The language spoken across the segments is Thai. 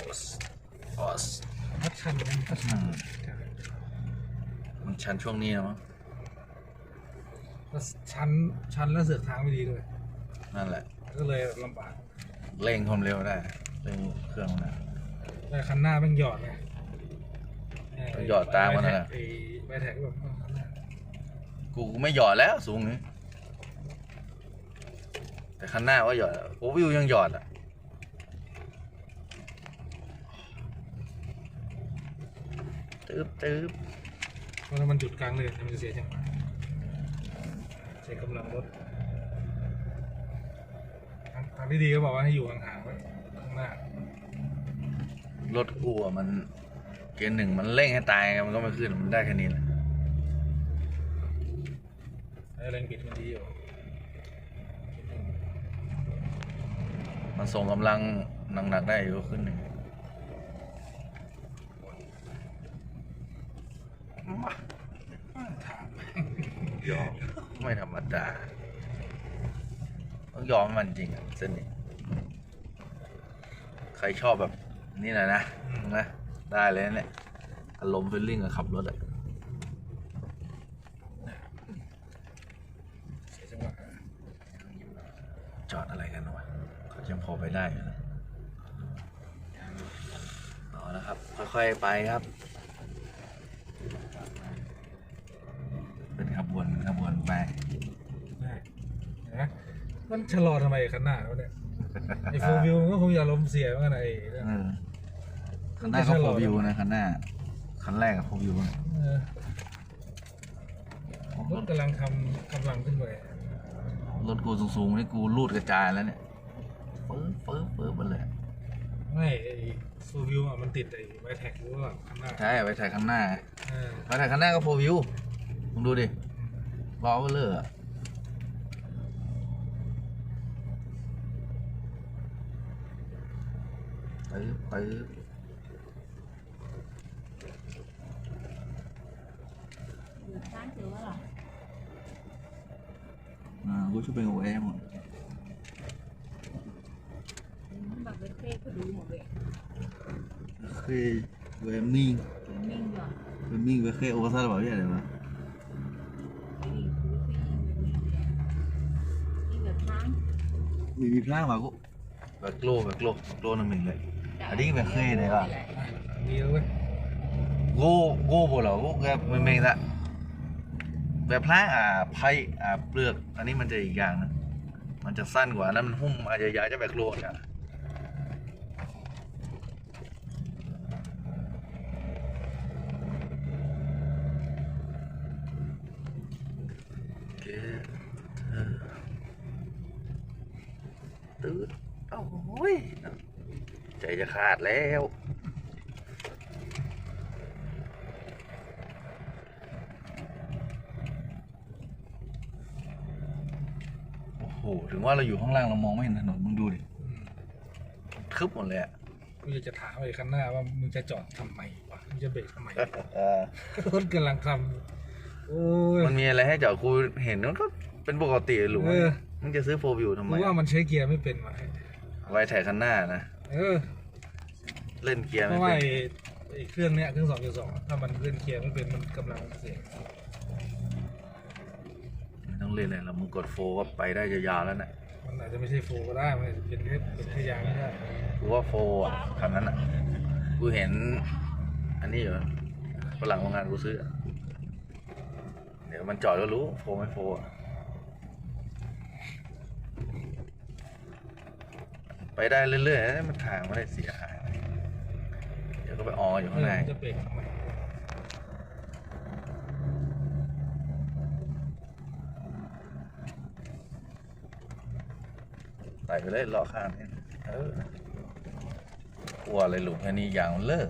ออสพัดชันกันพัดชันมันชันช่วงนี้นะมั้งแล้วชันชันแล้วเสือกทางไม่ดีด้วย นั่นแหละ ก็เลยลำบากเร่งความเร็วได้เร่งเครื่องนะแต่คันหน้าแม่งหยอดไงมันหยอดตามมันน่ะไอ้ใบแท็กแบบคันหน้ากูไม่หยอดแล้วสูงนี้แต่คันหน้าว่าหยอดโอ้วิวยังหยอดอะ ตึ๊บตึ๊บเพราะถ้ามันหยุดกลางเลนมันจะเสียจังหวะใช้กำลังรถทางทางที่ดีก็บอกว่าให้อยู่ห่างๆไว้ข้างหน้ารถกูอะมัน เกียร์หนึ่งมันเร่งให้ตายไงมันก็ไม่ขึ้นมันได้แค่นี้แหละไอ้แรงบิดมันดีอยู่มันส่งกำลังหนักๆได้อยู่ขึ้นหนึ่ง ยอมไม่ธรรมดาต้องยอมมันจริงอะเส้นนี้ใครชอบแบบนี่นะนะนะ ได้เลยนะเนี่ยอารมณ์ฟีลลิ่งกับขับรถอะเสียจังหวะจอดอะไรกันวะเขายังพอไปได้อยู่นะต่อนะครับ ค่อยๆไปครับ เป็นขบวนเป็นขบวนไป ได้นะ มันชะลอทำไมคันหน้าวะเนี่ยไอ้โฟวิวมันก็คงอย่าลมณ์เสียเหมือนกันนะไอ้เนี่ยเออคันหน้าก็โฟวิวนะคันหน้าคันแรกกับโฟวิวนะเออรถกำลังทำกำลังขึ้นไปรถกูสูงๆนี่กูรูดกระจายแล้วเนี่ยปื๊บปื๊บปื๊บไปเลยไม่ไอ้โฟวิวอะมันติดไอ้ไวแท็กหรือว่าข้างหน้าใช่ไปถ่ายข้างหน้าเออไปถ่ายข้างหน้าก็โฟวิวมึงดูดิล้อเบลเลอร์อะ ปื๊บปื๊บร้านถือว่าหรออ่ากูช่วยเป็นโอเอหมดมันแบ บเป็นเท่ก็ดูหมดเลยเคยเวมนิ่งนิ่งเหรอเวมนิ่งเวเคโอซาหรือเปล่าพี่อะไรวะนี่คือนี่แบบทั้งมีมีพลาดมากูแบบโลแบบโลโลนึงหนึ่งเลยอันนี้แบบเคยเลยว่ะดีแล้วเว้ยโก้โก้บ่เหรอโก้แบบมันเมงละแบบพลาอ่าไพ่อ่าเปลือก อันนี้มันจะอีกอย่างนะมันจะสั้นกว่าอันนั้นมันหุ้มอาจจะใหญ่จะแบบโลอะโอเคเออตืดโอ้ยใจจะขาดแล้วโอ้โหถึงว่าเราอยู่ข้างล่างเรามองไม่เห็นถนนมึงดูดิทึบหมดเลยอะกูอยากจะถามไอ้คันหน้าว่ามึงจะจอดทำไมวะมึงจะเบรกทำไมเออรถกำลังทำโอ้ยมันมีอะไรให้จอดกูเห็นมันก็เป็นปกติหรือเออมึงจะซื้อโฟวิวทำไมกูว่ามันใช้เกียร์ไม่เป็นวะไว้แถคันหน้านะ เออ เล่นเกียร์เพไม่ราะว่าเป็นไอ้ไอ้เครื่องเนี้ยเครื่องสองจุดสองถ้ามันเล่นเกียร์ไม่เป็นมันกำลังเสียไม่ต้องเล่นเลยเรามึงกดโฟก็ไปได้ยาวๆแล้วนะมันอาจจะไม่ใช่โฟก็ได้มันอาจจะเป็นแค่เป็นแค่ยางก็ได้กูว่าโฟอะคันนั้นอะกูเห็น อันนี้อยู่ฝรั่งโรงงานกูซื้ออะเดี๋ยวมันจอดก็รู้โฟไม่โฟอะไปได้เรื่อยๆนะมันทางไม่ได้เสียหายอะไรเดี๋ยวก็ไปอออยู่ข้างในจะเบรกทำไมใส่ไปเลยล้อข้างนี่เออกลัวอะไรหลุมแค่นี้ยางมันเลอะ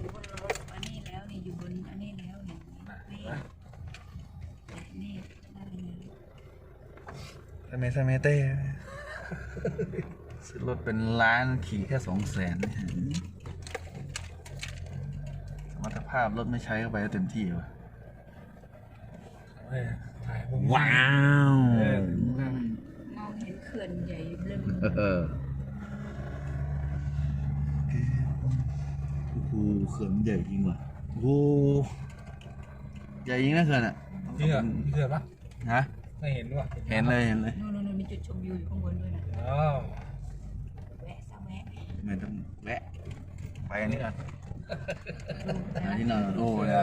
อยู่บนรถอันนี้แล้วนี่อยู่บนอันนี้แล้วนี่นี่นี่ได้เลยทำไมทำไมเต้ ซื้อรถเป็นล้านขี่แค่สองแสนสมรรถภาพรถไม่ใช้เข้าไปก็เต็มที่วะเออถ่ายมุมว้าวเออมองเห็นเขื่อนใหญ่เริ่มเออกูเขื่อนมันใหญ่จริงว่ะโอ้ใหญ่จริงนะเขื่อนอะจริงเหรอมีเขื่อนปะฮะไม่เห็นด้วยเห็นเลยเห็นเลยนู่นนู่นนู่นมีจุดชมวิวอยู่ข้างบนด้วยนะ อ้าว แวะสักแวะ ไม่ต้องแวะไปอันนี้กันดูอันนะนี้นอนโอ้เนี่ย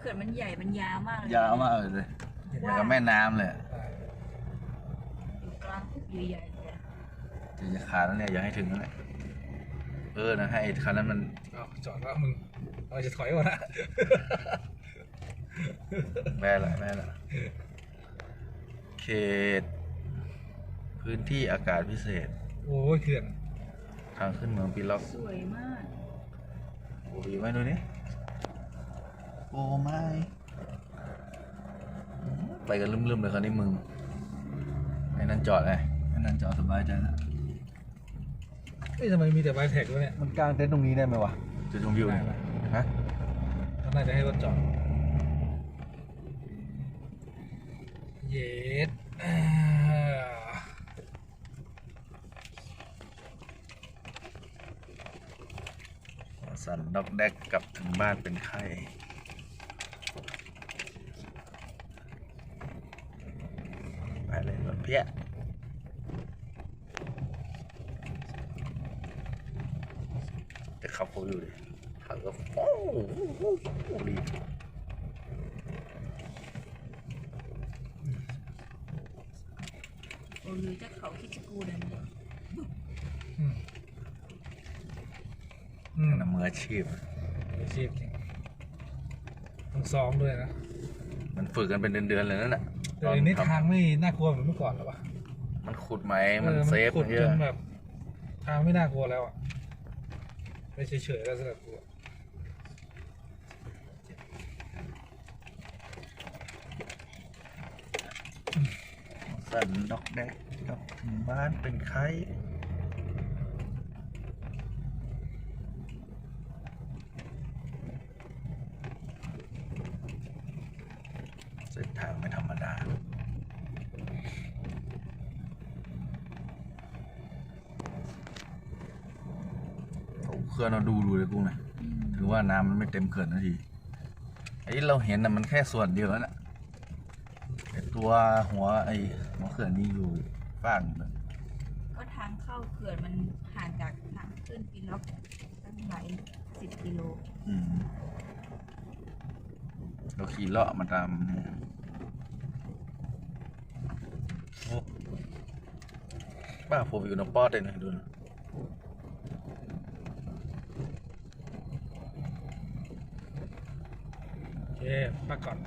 เขื่อนมันใหญ่มันยาวมากเลยยาวมากเลยอย่างกับแม่น้ำเลยอยู่กลางหุบใหญ่ๆเลยอะจะจะขาดแล้วเนี่ยอย่าให้ถึงนั่นแหละเออนะให้ไอ้คันนั้นมันเอาจอดแล้วมึงเราจะถอยก่อนนะแม่ละแม่ละเขต พื้นที่อากาศพิเศษ โอ้ยเขื่อน ทางขึ้นเมืองปีล็อกสวยมากโอ้ยไม่ดูนี่โอ้ไม่ไปกันลืมๆเลยคราวนี้มึงไอ้นั่นจอดไงไอ้นั่นจอดสบายใจแล้วเอ้ยทำไมมีแต่ใบแท็กด้วยเนี่ยมันกางเต็นท์ตรงนี้ได้ไหมวะจุดชมวิวเนี่ยได้ฮะเขาน่าจะให้รถจอด เย็ดอ่า สั นดอกแดกกลับถึงบ้านเป็นไข้ไปเลยรถเพี้ยจะขับเขาอยู่ดิขับก็โอ้โหรีบโอ้ยจากเขาคิดจะกูเดินเลย อืม อืมนะมืออาชีพ อาชีพจริงต้องซ้อมด้วยนะมันฝึกกันเป็นเดือนๆเลยนั่นแหละแต่อันนี้ทางไม่น่ากลัวเหมือนเมื่อก่อนหรอวะมันขุดไหมมันออเซฟขุมัดนเยจอะ นแบบ ทางไม่น่ากลัวแล้วอะไม่เฉยๆแล้วสำหรับกูสันดอกแดกกลับถึงบ้านเป็นไข้เส้นทางไม่ธรรมดาเอาเครื่องเราดูดูเลยกุ้งนะถือว่าน้ำมันไม่เต็มเขื่อนนาทีไอ้ที่เราเห็นน่ะมันแค่ส่วนเดียวแล้วน่ะไอ้ตัวหัวไอ้หัวเขื่อนนี่อยู่ฝั่งหนึ่งก็ทางเข้าเขื่อนมันห่างจากทางขึ้นปีล็อกตั้งหลายสิบกิโลอืม เราขี่เลาะมาตามเนี่ยโอ้บ้าผมอยู่นปอดเลยนะดูนะโอเคพักก่อน